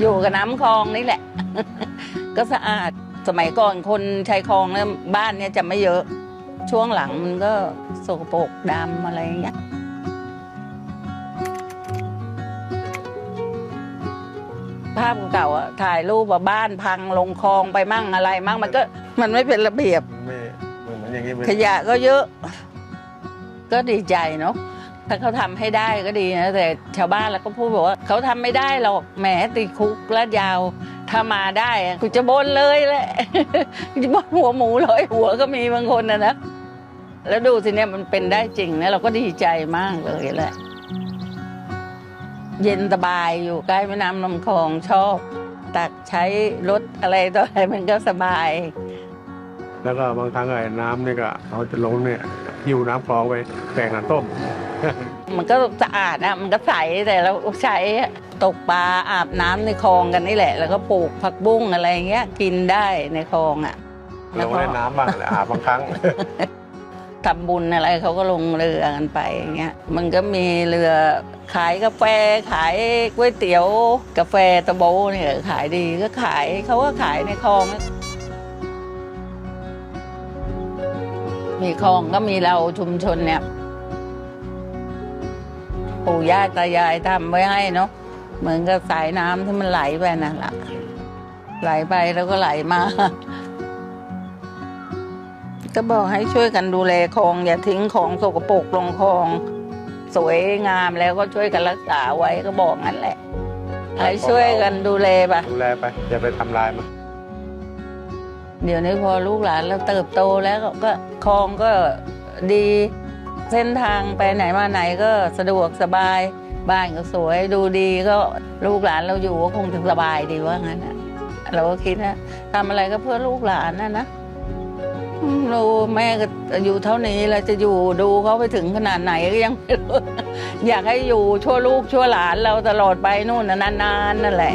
อยู่กับน้ำคลองนี่แหละ ก็สะอาดสมัยก่อนคนชายคลองเนี่ยบ้านเนี่ยจะไม่เยอะ ช่วงหลังมันก็สกปรกดำอะไรอย่างเงี้ยภาพเก่าๆอะถ่ายรูปว่าบ้านพังลงคลองไปมั่งอะไรมั่งมันก็มันไม่เป็นระเบียบไม่เหมือนอย่างนี้ไม่ขยะก็เยอะ ก็ดีใจเนาะ ถ้าเขาทำให้ได้ก็ดีนะแต่ชาวบ้านแล้วก็พูดบอกว่าเขาทำไม่ได้หรอกแหมติดคุกและยาว ถ้ามาได้กูจะบนเลยแหละจะบนหัวหมูร้อยหัวก็มีบางคนนะนะแล้วดูสิเนี่ยมันเป็นได้จริงนะเราก็ดีใจมากเลยแหละเย็นสบายอยู่ใกล้แม่น้ำลำคลองชอบ ตักใช้รถอะไรต่ออะไรมันก็สบาย แล้วก็บางครั้งไอ้น้ำเนี่ยก็เขาจะลงเนี่ยหิวน้ำคลองไปแปลงน้ำต้ม มันก็สะอาดนะมันก็ใสแต่เราใช้ตกปลาอาบน้ำในคลองกันนี่แหละ แล้วก็ปลูกผักบุ้งอะไรเงี้ยกินได้ในคลองอะลงเล่นน้ำบ้างแหละอาบบางครั้งทำบุญอะไรเขาก็ลงเรือกันไปอย่างเงี้ยมันก็มีเรือขายกาแฟขายก๋วยเตี๋ยว กาแฟตะโบเนี่ยขายดีก็ขายเขาก็ขายในคลอง มีคลองก็มีเราชุมชนเนี่ย ปู่ย่าตายายทำไว้ให้เนาะเหมือนกับสายน้ำที่มันไหลไปนั่นแหละไหลไปแล้วก็ไหลมา ก็บอกให้ช่วยกันดูแลคลอง อย่าทิ้งของสกปรกลงคลอง สวยงามแล้วก็ช่วยกันรักษาไว้ก็บอกงั้นแหละให้ช่วยกันดูแลปะดูแลไปอย่าไปทำลายมันเดี๋ยวนี้พอลูกหลานเราเติบโตแล้วก็คลองก็ดี เส้นทางไปไหนมาไหนก็สะดวกสบาย บ้านก็สวยดูดีก็ลูกหลานเราอยู่ก็คงจะสบายดีว่างั้นนะเราก็คิดนะทำอะไรก็เพื่อลูกหลานนะนะเราแม่ก็อยู่เท่านี้เราจะอยู่ดูเขาไปถึงขนาดไหนก็ยังไม่รู้อยากให้อยู่ชั่วลูกชั่วหลานเราตลอดไปนู่นนะนานๆนั่นแหละ